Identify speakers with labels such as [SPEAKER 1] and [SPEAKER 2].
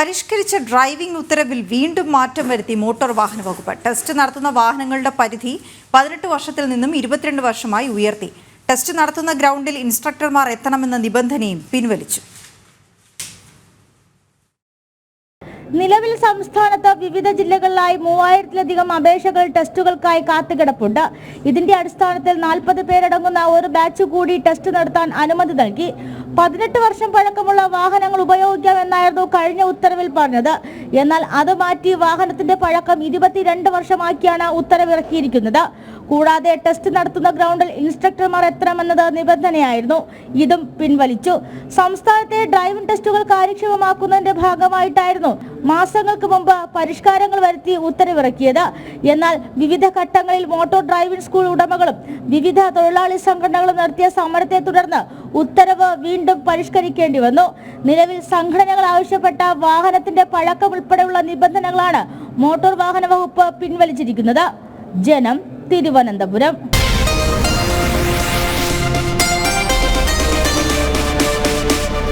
[SPEAKER 1] പരിഷ്കരിച്ച ഡ്രൈവിംഗ് ഉത്തരവിൽ വീണ്ടും മാറ്റം വരുത്തി മോട്ടോർ വാഹന വകുപ്പ്. ടെസ്റ്റ് നടത്തുന്ന വാഹനങ്ങളുടെ പരിധി പതിനെട്ട് വർഷത്തിൽ നിന്നും ഇരുപത്തിരണ്ട് വർഷമായി ഉയർത്തി. ടെസ്റ്റ് നടത്തുന്ന ഗ്രൗണ്ടിൽ ഇൻസ്ട്രക്ടർമാർ എത്തണമെന്ന നിബന്ധനയും പിൻവലിച്ചു.
[SPEAKER 2] നിലവിൽ സംസ്ഥാനത്ത് വിവിധ ജില്ലകളിലായി മൂവായിരത്തിലധികം അപേക്ഷകൾ ടെസ്റ്റുകൾക്കായി കാത്തുകിടപ്പുണ്ട്. ഇതിന്റെ അടിസ്ഥാനത്തിൽ നാൽപ്പത് പേരടങ്ങുന്ന ഒരു ബാച്ച് കൂടി ടെസ്റ്റ് നടത്താൻ അനുമതി നൽകി. പതിനെട്ട് വർഷം പഴക്കമുള്ള വാഹനങ്ങൾ ഉപയോഗിക്കാം എന്നായിരുന്നു കഴിഞ്ഞ ഉത്തരവിൽ പറഞ്ഞത്. എന്നാൽ അത് മാറ്റി വാഹനത്തിന്റെ പഴക്കം ഇരുപത്തിരണ്ട് വർഷമാക്കിയാണ് ഉത്തരവിറക്കിയിരിക്കുന്നത്. കൂടാതെ ടെസ്റ്റ് നടത്തുന്ന ഗ്രൗണ്ടിൽ ഇൻസ്ട്രക്ടർമാർ എത്തണമെന്നത് നിബന്ധനയായിരുന്നു. ഇതും പിൻവലിച്ചു. സംസ്ഥാനത്തെ ഡ്രൈവിംഗ് ടെസ്റ്റുകൾ കാര്യക്ഷമമാക്കുന്നതിന്റെ ഭാഗമായിട്ടായിരുന്നു മാസങ്ങൾക്ക് മുമ്പ് പരിഷ്കാരങ്ങൾ വരുത്തി ഉത്തരവിറക്കിയത്. എന്നാൽ വിവിധ ഘട്ടങ്ങളിൽ മോട്ടോർ ഡ്രൈവിംഗ് സ്കൂൾ ഉടമകളും വിവിധ തൊഴിലാളി സംഘടനകളും നടത്തിയ സമരത്തെ തുടർന്ന് ഉത്തരവ് വീണ്ടും പരിഷ്കരിക്കേണ്ടി വന്നു. നിലവിൽ സംഘടനകൾ ആവശ്യപ്പെട്ട വാഹനത്തിന്റെ പഴക്കം ഉൾപ്പെടെയുള്ള നിബന്ധനകളാണ് മോട്ടോർ വാഹന വകുപ്പ് പിൻവലിച്ചിരിക്കുന്നത്. ജനം തിരുവനന്തപുരം.